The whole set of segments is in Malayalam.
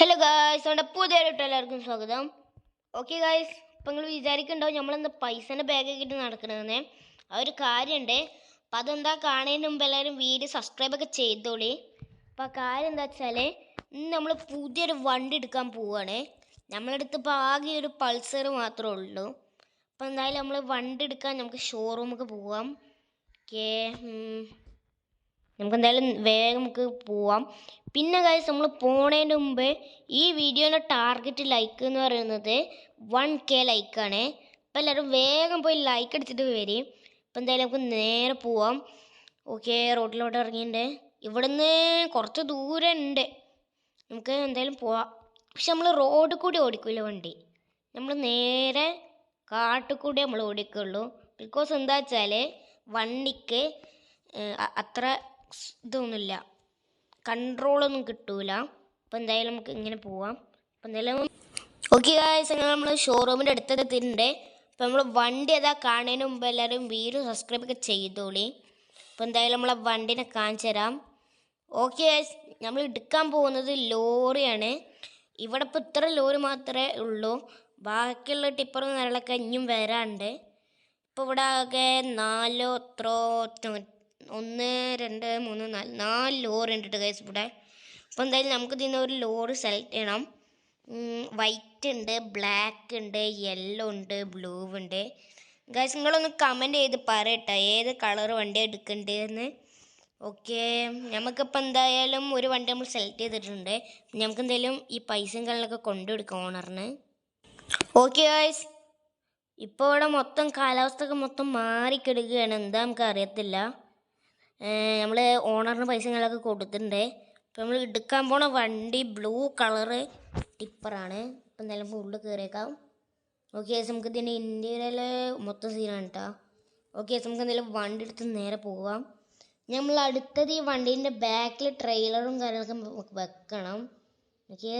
ഹലോ ഗായ്സ് നമ്മുടെ പുതിയൊരു എല്ലാവർക്കും സ്വാഗതം. ഓക്കെ ഗായ്സ് ഇപ്പം നിങ്ങൾ വിചാരിക്കുന്നുണ്ടാവും നമ്മളെന്താ പൈസേന്റെ ബാഗൊക്കെ ഇട്ട് നടക്കണതെന്ന്. ആ ഒരു കാര്യമുണ്ട് അപ്പം അതെന്താ കാണുന്നതിന് മുമ്പ് എല്ലാവരും വീഡിയോ സബ്സ്ക്രൈബൊക്കെ ചെയ്തോളി. അപ്പം ആ കാര്യം എന്താ വെച്ചാൽ ഇന്ന് നമ്മൾ പുതിയൊരു വണ്ടി എടുക്കാൻ പോവുകയാണ് നമ്മളടുത്ത് ഇപ്പോൾ ആകെ ഒരു പൾസർ മാത്രമേ ഉള്ളൂ. അപ്പം എന്തായാലും നമ്മൾ വണ്ടി എടുക്കാൻ നമുക്ക് ഷോറൂമൊക്കെ പോവാം. ഓക്കേ നമുക്ക് എന്തായാലും വേഗം നമുക്ക് പോവാം. പിന്നെ കാര്യം നമ്മൾ പോണേന്റെ മുമ്പ് ഈ വീഡിയോന്റെ ടാർഗറ്റ് ലൈക്ക് എന്ന് പറയുന്നത് വൺ കെ ലൈക്കാണ് അപ്പം എല്ലാവരും വേഗം പോയി ലൈക്ക് അടിച്ചിട്ട് വരും. അപ്പം എന്തായാലും നമുക്ക് നേരെ പോവാം. ഓക്കെ റോഡിലോട്ട് ഇറങ്ങിയിട്ടുണ്ട്. ഇവിടുന്ന് കുറച്ച് ദൂരം ഉണ്ട് നമുക്ക് എന്തായാലും പോവാം. പക്ഷെ നമ്മൾ റോഡിൽ കൂടി ഓടിക്കില്ല വണ്ടി? നമ്മൾ നേരെ കാട്ടിൽ കൂടി നമ്മൾ ഓടിക്കുള്ളൂ ബിക്കോസ് എന്താ വെച്ചാൽ വണ്ടിക്ക് അത്ര ഇതൊന്നുമില്ല. കൺട്രോളൊന്നും കിട്ടൂല. അപ്പം എന്തായാലും നമുക്ക് ഇങ്ങനെ പോവാം. അപ്പം എന്തായാലും ഓക്കെ ഗായ്സ് അങ്ങനെ നമ്മൾ ഷോറൂമിന്റെ അടുത്തെത്തിയിട്ടുണ്ട് അപ്പം നമ്മൾ വണ്ടി അതാ കാണുന്നതിന് മുമ്പ് എല്ലാവരും വീഡിയോ സബ്സ്ക്രൈബ് ഒക്കെ ചെയ്തോളി. അപ്പം എന്തായാലും നമ്മളെ വണ്ടിനെ കാണിച്ചു തരാം. ഓക്കെ ഗായ്സ് നമ്മൾ എടുക്കാൻ പോകുന്നത് ലോറിയാണ്. ഇവിടെ ഇപ്പോൾ ഇത്ര ലോറി മാത്രമേ ഉള്ളൂ. ബാക്കിയുള്ള ടിപ്പറും കാര്യങ്ങളൊക്കെ ഇനിയും വരാണ്ട് ഇപ്പോൾ ഇവിടെ ആകെ നാലോ എത്രയോ ഒന്ന് രണ്ട് മൂന്ന് നാല് നാല് ലോറി ഉണ്ട് ഗൈസ് ഇവിടെ. അപ്പോൾ എന്തായാലും നമുക്ക് ഇതിൽ നിന്ന് ഒരു ലോറി സെലക്ട് ചെയ്യണം. വൈറ്റ് ഉണ്ട് ബ്ലാക്ക് ഉണ്ട് യെല്ലോ ഉണ്ട് ബ്ലൂ ഉണ്ട്. ഗൈസ് നിങ്ങളൊന്ന് കമന്റ് ചെയ്ത് പറയട്ടെ. ഏത് കളർ വണ്ടി എടുക്കണ്ടേന്ന്. ഓക്കെ നമുക്കിപ്പോൾ എന്തായാലും ഒരു വണ്ടി നമ്മൾ സെലക്ട് ചെയ്തിട്ടുണ്ട്. നമുക്ക് എന്തായാലും ഈ പൈസയും കൊണ്ടു കൊണ്ടുകൊടുക്കാം ഓണറിന് ഓക്കെ ഗൈസ് ഇപ്പോൾ ഇവിടെ മൊത്തം കാലാവസ്ഥ ഒക്കെ മൊത്തം മാറിക്കിടുകയാണ് എന്താ നമുക്ക് അറിയത്തില്ല. നമ്മൾ ഓണറിന് പൈസകളൊക്കെ കൊടുത്തിട്ടുണ്ട്. അപ്പോൾ നമ്മൾ എടുക്കാൻ പോണ വണ്ടി ബ്ലൂ കളറ് ടിപ്പറാണ്. അപ്പം എന്തായാലും ഉള്ളിൽ കയറിയേക്കാം ഓക്കെ നമുക്ക് ഇതിന്റെ ഇന്ത്യയിലെ മൊത്തം സീനാണ് കേട്ടോ ഓക്കെ നമുക്ക് എന്തായാലും വണ്ടി എടുത്ത് നേരെ പോവാം. നമ്മൾ അടുത്തത് ഈ വണ്ടീന്റെ ബാക്കിൽ ട്രെയിലറും കാര്യങ്ങളൊക്കെ നമുക്ക് വെക്കണം. ഓക്കെ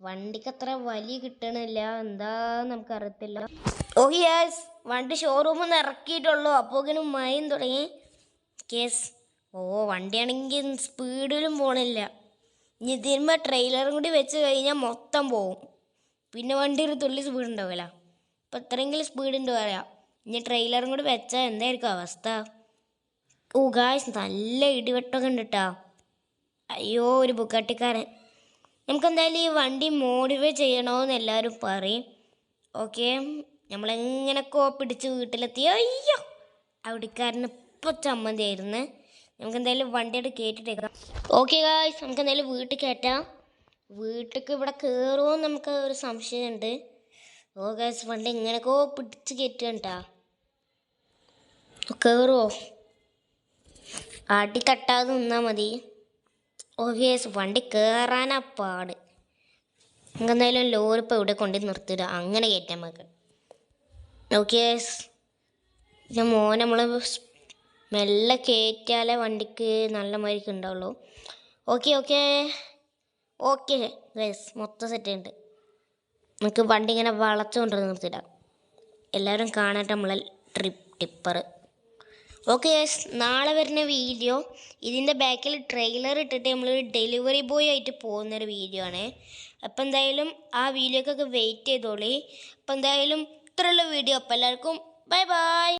വണ്ടിക്ക് അത്ര വലിയ കിട്ടണില്ല. എന്താ നമുക്ക് അറിയത്തില്ല ഓക്കെ യെസ് വണ്ടി ഷോറൂമിൽ നിന്ന് ഇറക്കിയിട്ടുള്ളൂ. അപ്പോക്കിനും മയം തുടങ്ങി. കേസ് ഓ വണ്ടിയാണെങ്കിൽ സ്പീഡിലും പോണില്ല. ഇനി തിരുമ്പ ട്രെയിലറും കൂടി വെച്ച് കഴിഞ്ഞാൽ മൊത്തം പോവും. പിന്നെ വണ്ടി ഒരു തുള്ളി സ്പീഡ് ഉണ്ടാവില്ല അപ്പം എത്രയെങ്കിലും സ്പീഡ് ഉണ്ട് പറയാം. ഇനി ട്രെയിലറും കൂടി വെച്ചാൽ എന്തായിരിക്കും അവസ്ഥ? ഓ ഗായ്സ് നല്ല ഇടിവെട്ടൊക്കെ ഉണ്ട് കേട്ടോ അയ്യോ ഒരു ബുക്കാട്ടിക്കാരൻ നമുക്ക് എന്തായാലും ഈ വണ്ടി മോഡിഫൈ ചെയ്യണമെന്ന് എല്ലാവരും പറയും. ഓക്കെ നമ്മളെങ്ങനൊക്കെ പിടിച്ച് വീട്ടിലെത്തി? അയ്യോ! അവിടിക്കാരന് ഇപ്പോൾ ചമ്മന്തിയായിരുന്നു നമുക്ക് എന്തായാലും വണ്ടിയുടെ കയറ്റിട്ടേക്കാം ഓക്കെ ഗായ്സ് നമുക്ക് എന്തായാലും വീട്ടിൽ കയറ്റാം. വീട്ടിലേക്ക് ഇവിടെ കയറുമോ നമുക്ക് ഒരു സംശയമുണ്ട്. ഓ ഗായ്സ് വണ്ടി ഇങ്ങനെയൊക്കെ പിടിച്ച് കയറ്റുകണ്ടാ കയറുമോ അടി തട്ടാതെ നിന്നാൽ മതി. ഓക്കെ വണ്ടി കയറാനാ പാട്. നമുക്ക് എന്തായാലും ലോറിപ്പോൾ ഇവിടെ കൊണ്ട് നിർത്തിയിടുക അങ്ങനെ കയറ്റാൻ നമുക്ക്. ഓക്കെ ഞാൻ മോനെ നമ്മൾ മെല്ലെ കയറ്റിയാലേ വണ്ടിക്ക് നല്ല മരിക്ക് ഉണ്ടാവുള്ളൂ ഓക്കെ ഓക്കെ ഓക്കെ ഗൈസ് മൊത്തം സെറ്റ് ഉണ്ട് നമുക്ക് വണ്ടി ഇങ്ങനെ വളച്ചുകൊണ്ട് നിർത്തിയിടാം. എല്ലാവരും കാണട്ടെ നമ്മളെ ട്രിപ്പ് ടിപ്പർ ഓക്കെ ഗൈസ് നാളെ വരുന്ന വീഡിയോ ഇതിന്റെ ബാക്കിൽ ട്രെയിലർ ഇട്ടിട്ട് നമ്മൾ ഡെലിവറി ബോയ് ആയിട്ട് പോകുന്നൊരു വീഡിയോ ആണ്. അപ്പം എന്തായാലും ആ വീഡിയോക്കൊക്കെ വെയിറ്റ് ചെയ്തോളി. അപ്പം എന്തായാലും ഇത്രയുള്ള വീഡിയോ അപ്പം എല്ലാവർക്കും ബൈ ബൈ